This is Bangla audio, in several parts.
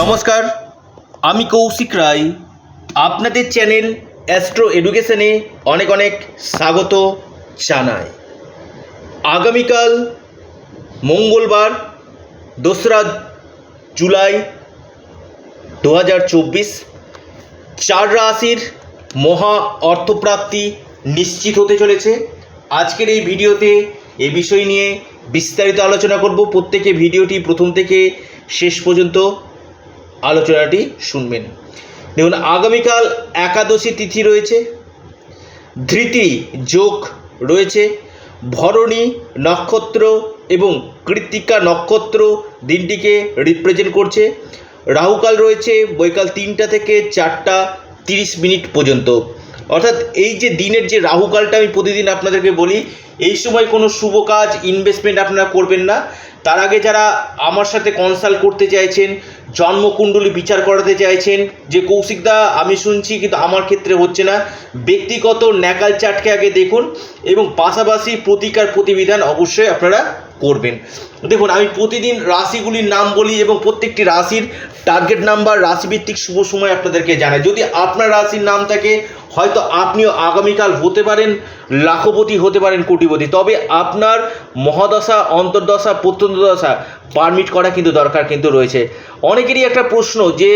নমস্কার, আমি কৌশিক রায়। আপনাদের চ্যানেল অ্যাস্ট্রো এডুকেশনে অনেক অনেক স্বাগত জানাই। আগামীকাল মঙ্গলবার, দোসরা জুলাই দু হাজার চব্বিশ, চার রাশির মহা অর্থপ্রাপ্তি নিশ্চিত হতে চলেছে। আজকের এই ভিডিওতে এ বিষয় নিয়ে বিস্তারিত আলোচনা করব। প্রত্যেকে ভিডিওটি প্রথম থেকে শেষ পর্যন্ত আলোচনাটি শুনবেন। দেখুন, আগামীকাল একাদশী তিথি রয়েছে, ধৃতি যোগ রয়েছে, ভরণী নক্ষত্র এবং কৃত্তিকা নক্ষত্র দিনটিকে রিপ্রেজেন্ট করছে। রাহুকাল রয়েছে, বৈকাল তিনটা থেকে চারটা তিরিশ মিনিট পর্যন্ত। অর্থাৎ এই যে দিনের যে রাহুকালটা আমি প্রতিদিন আপনাদেরকে বলি, এই সময় কোনো শুভ কাজ ইনভেস্টমেন্ট আপনারা করবেন না। তার আগে যারা আমার সাথে কনসাল্ট করতে চাইছেন জন্মকুণ্ডলী বিচার করাতে চাইছেন। যে কৌশিকদা আমি শুনছি, কিন্তু আমার ক্ষেত্রে হচ্ছে না। ব্যক্তিগত ন্যাকাল চাটকে আগে দেখুন এবং পাশাপাশি প্রতিকার প্রতিবিধান অবশ্যই আপনারা করবেন। দেখুন, আমি প্রতিদিন রাশিগুলির নাম বলি এবং প্রত্যেকটি রাশির টার্গেট নাম্বার রাশিভিত্তিক শুভ সময় আপনাদেরকে জানাই। যদি আপনার রাশির নাম থাকে, হয়তো আপনিও আগামীকাল হতে পারেন, লাখপতি হতে পারেন কোটিপতি। তবে আপনার মহাদশা, অন্তর্দশা প্রত্যন্ত দশা পারমিট করা কিন্তু দরকার কিন্তু রয়েছে। অনেকেরই একটা প্রশ্ন যে,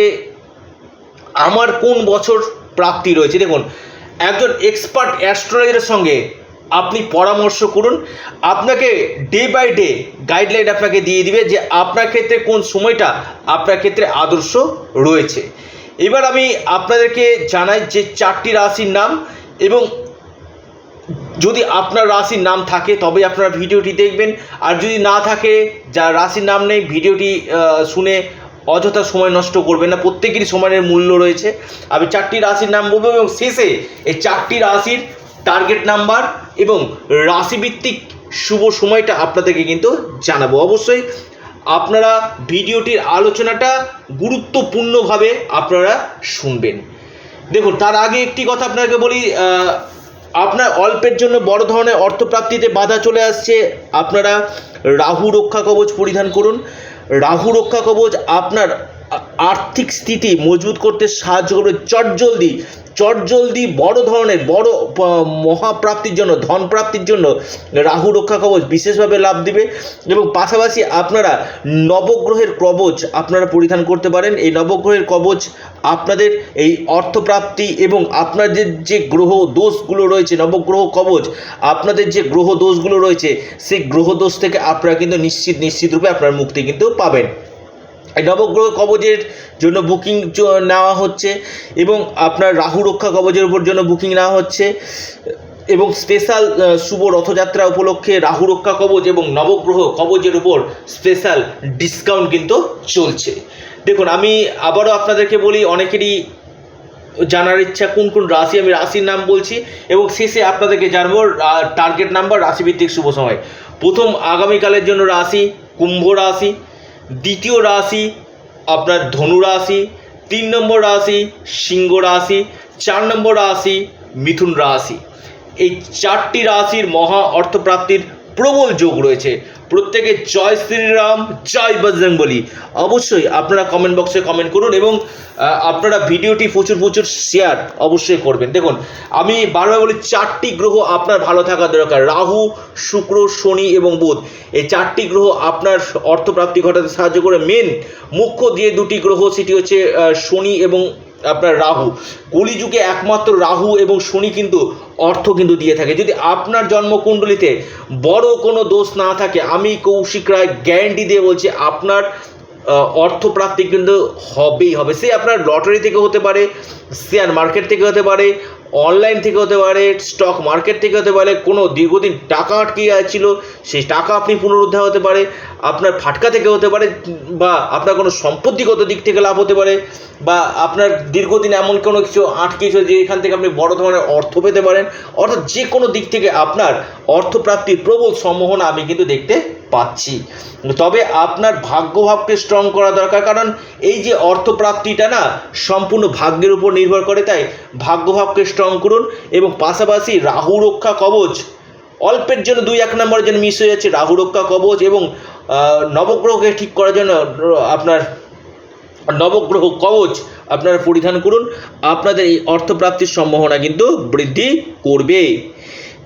আমার কোন বছর প্রাপ্তি রয়েছে? দেখুন, একজন এক্সপার্ট অ্যাস্ট্রোলজারের সঙ্গে আপনি পরামর্শ করুন। আপনাকে ডে বাই ডে গাইডলাইন আপনাকে দিয়ে দিবে যে আপনার ক্ষেত্রে কোন সময়টা আপনার ক্ষেত্রে আদর্শ রয়েছে। এবার আমি আপনাদেরকে জানাই যে চারটি রাশির নাম এবং যদি আপনার রাশির নাম থাকে তবে আপনারা ভিডিওটি দেখবেন। আর যদি না থাকে, যা রাশির নাম নেই, ভিডিওটি শুনে অযথা সময় নষ্ট করবেন না। প্রত্যেকেরই সময়ের মূল্য রয়েছে। আমি চারটি রাশির নাম বলব এবং শেষে এই চারটি রাশির টার্গেট নাম্বার এবং রাশিভিত্তিক শুভ সময়টা আপনাদেরকে কিন্তু জানাব। অবশ্যই আপনারা ভিডিওটির আলোচনাটা গুরুত্বপূর্ণভাবে আপনারা শুনবেন। দেখুন, তার আগে একটি কথা আপনাকে বলি আপনার অল্পের জন্য বড় ধরনের অর্থপ্রাপ্তিতে বাধা চলে আসছে। আপনারা রাহু রক্ষা কবচ পরিধান করুন। রাহু রক্ষা কবচ আপনার আর্থিক স্থিতি মজবুত করতে সাহায্য করবে। চটজলদি চটজলদি বড় ধরনের, বড় মহাপ্রাপ্তির জন্য ধন প্রাপ্তির জন্য রাহু রক্ষা কবচ বিশেষভাবে লাভ দিবে এবং পাশাপাশি আপনারা নবগ্রহের কবচ আপনারা পরিধান করতে পারেন। এই নবগ্রহের কবচ আপনাদের এই অর্থপ্রাপ্তি এবং আপনাদের যে গ্রহ দোষগুলো রয়েছে, নবগ্রহ কবচ, আপনাদের যে গ্রহ দোষগুলো রয়েছে, সেই গ্রহ দোষ থেকে আপনারা কিন্তু নিশ্চিত নিশ্চিত রূপে আপনার মুক্তি কিন্তু পাবেন। নবগ্রহ কবচের জন্য বুকিং নেওয়া হচ্ছে এবং আপনার রাহু রক্ষা কবচের উপর জন্য বুকিং নেওয়া হচ্ছে এবং স্পেশাল শুভ রথযাত্রা উপলক্ষে রাহু রক্ষা কবচ এবং নবগ্রহ কবচের উপর স্পেশাল ডিসকাউন্ট কিন্তু চলছে। দেখুন, আমি আবারও আপনাদেরকে বলি, অনেকেরই জানার ইচ্ছা কোন কোন রাশি, আমি রাশির নাম বলছি এবং শেষে আপনাদেরকে জানব টার্গেট নাম্বার রাশিভিত্তিক শুভ সময়। প্রথম আগামীকালের জন্য রাশি, কুম্ভ রাশি দ্বিতীয় রাশি আপনার ধনু রাশি, তিন নম্বর রাশি সিংহ রাশি, চার নম্বর রাশি মিথুন রাশি। এই চারটি রাশির মহা অর্থপ্রাপ্তির প্রবল যোগ রয়েছে। প্রত্যেকে জয় শ্রীরাম, জয় বজরংবলী অবশ্যই আপনারা কমেন্ট বক্সে কমেন্ট করুন এবং আপনারা ভিডিওটি প্রচুর প্রচুর শেয়ার অবশ্যই করবেন। দেখুন, আমি বারবার বলি, চারটি গ্রহ আপনার ভালো থাকা দরকার। রাহু, শুক্র, শনি এবং বুধ। এই চারটি গ্রহ আপনার অর্থপ্রাপ্তি ঘটাতে সাহায্য করে। মেন মুখ্য দিয়ে দুটি গ্রহ, সেটি হচ্ছে শনি এবং আপনার রাহু। কলিযুগে একমাত্র রাহু এবং শনি কিন্তু অর্থ কিন্তু দিয়ে থাকে। যদি আপনার জন্মকুণ্ডলিতে বড় কোনো দোষ না থাকে, আমি কৌশিক রায় গ্যারান্টি দিয়ে বলছি, আপনার অর্থপ্রাপ্তি কিন্তু হবেই হবে। সে আপনার লটারি থেকে হতে পারে শেয়ার মার্কেট থেকে হতে পারে অনলাইন থেকে হতে পারে স্টক মার্কেট থেকে হতে পারে, কোনো দীর্ঘদিন টাকা আটকে ছিল সেই টাকা আপনি পুনরুদ্ধার হতে পারে, আপনার ফাটকা থেকে হতে পারে, বা আপনার কোনো সম্পত্তিগত দিক থেকে লাভ হতে পারে, বা আপনার দীর্ঘদিন এমন কোনো কিছু আটকেছিল যে এখান থেকে আপনি বড় ধরনের অর্থ পেতে পারেন। অর্থাৎ যে কোনো দিক থেকে আপনার অর্থপ্রাপ্তির প্রবল সম্ভাবনা আমি কিন্তু দেখতে পাচ্ছি। তবে আপনার ভাগ্যভাবকে স্ট্রং করা দরকার, কারণ এই যে অর্থপ্রাপ্তিটা না, সম্পূর্ণ ভাগ্যের উপর নির্ভর করে, তাই ভাগ্যভাবকে স্ট্রং করুন এবং পাশাপাশি রাহু রক্ষা কবচ, অল্পের জন্য দুই এক নম্বরের জন্য মিস হয়ে যাচ্ছে রাহু রক্ষা কবচ এবং নবগ্রহকে ঠিক করার জন্য আপনার নবগ্রহ কবচ আপনারা পরিধান করুন। আপনাদের এই অর্থপ্রাপ্তির সম্ভাবনা কিন্তু বৃদ্ধি করবে।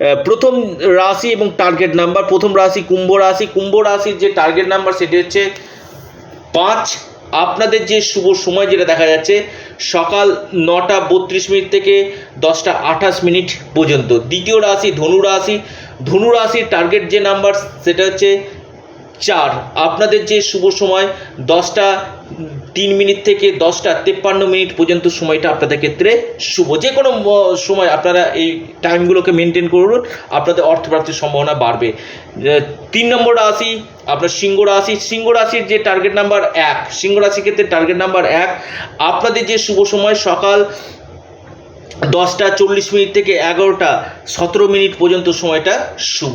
প্রথম রাশি এবং টার্গেট নাম্বার প্রথম রাশি কুম্ভ রাশি। কুম্ভ রাশির যে টার্গেট নাম্বার সেটি হচ্ছে পাঁচ। আপনাদের যে শুভ সময় যেটা দেখা যাচ্ছে, সকাল নটা বত্রিশ মিনিট থেকে দশটা আঠাশ মিনিট পর্যন্ত। দ্বিতীয় রাশি ধনু রাশি। ধনু রাশির টার্গেট যে নাম্বার সেটা হচ্ছে চার। আপনাদের যে শুভ সময়, দশটা তিন মিনিট থেকে দশটা তেপ্পান্ন মিনিট পর্যন্ত সময়টা আপনাদের ক্ষেত্রে শুভ। যে কোনো সময় আপনারা এই টাইমগুলোকে মেনটেন করুন, আপনাদের অর্থপ্রাপ্তির সম্ভাবনা বাড়বে। তিন নম্বর রাশি, আপনার সিংহ রাশি। সিংহ রাশির যে টার্গেট নাম্বার এক, সিংহ রাশির ক্ষেত্রে টার্গেট নাম্বার এক, আপনাদের যে শুভ সময় সকাল দশটা চল্লিশ মিনিট থেকে এগারোটা সতেরো মিনিট পর্যন্ত সময়টা শুভ।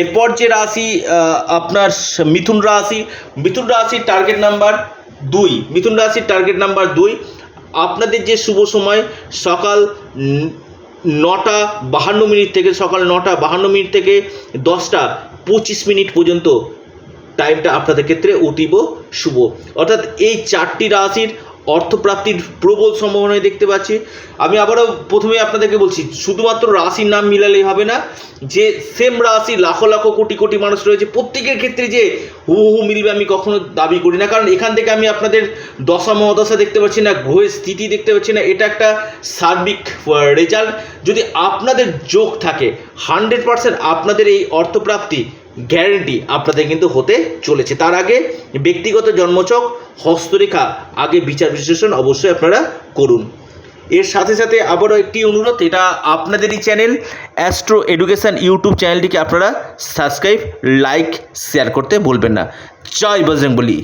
এরপর যে রাশি আপনার মিথুন রাশি, মিথুন রাশির টার্গেট নাম্বার দুই, মিথুন রাশির টার্গেট নাম্বার দুই। আপনাদের যে শুভ সময়, সকাল নটা বাহান্ন মিনিট থেকে, সকাল নটা বাহান্ন মিনিট থেকে দশটা পঁচিশ মিনিট পর্যন্ত টাইমটা আপনাদের ক্ষেত্রে অতীব শুভ। অর্থাৎ এই চারটি রাশির অর্থপ্রাপ্তির প্রবল সম্ভাবনায় দেখতে পাচ্ছি। আমি আবারও প্রথমে আপনাদেরকে বলছি, শুধুমাত্র রাশির নাম মিলালেই হবে না, যে সেম রাশি লাখো লাখো কোটি কোটি মানুষ রয়েছে, প্রত্যেকের ক্ষেত্রে যে হু হু মিলবে আমি কখনো দাবি করি না। কারণ এখান থেকে আমি আপনাদের দশা মহাদশা দেখতে পাচ্ছি না, গ্রহের স্থিতি দেখতে পাচ্ছি না, এটা একটা সার্বিক রেজাল্ট যদি আপনাদের যোগ থাকে হান্ড্রেড পার্সেন্ট আপনাদের এই অর্থপ্রাপ্তি গ্যারেন্টি আপনাদের কিন্তু হতে চলেছে। তার আগে ব্যক্তিগত জন্মচক হস্তরেখা, আগে বিচার বিশ্লেষণ অবশ্যই আপনারা করুন। এর সাথে সাথে আবারও একটি অনুরোধ, এটা আপনাদেরই চ্যানেল, অ্যাস্ট্রো এডুকেশান ইউটিউব চ্যানেলটিকে আপনারা সাবস্ক্রাইব, লাইক, শেয়ার করতে বলবেন না। জয় বজরংবলী।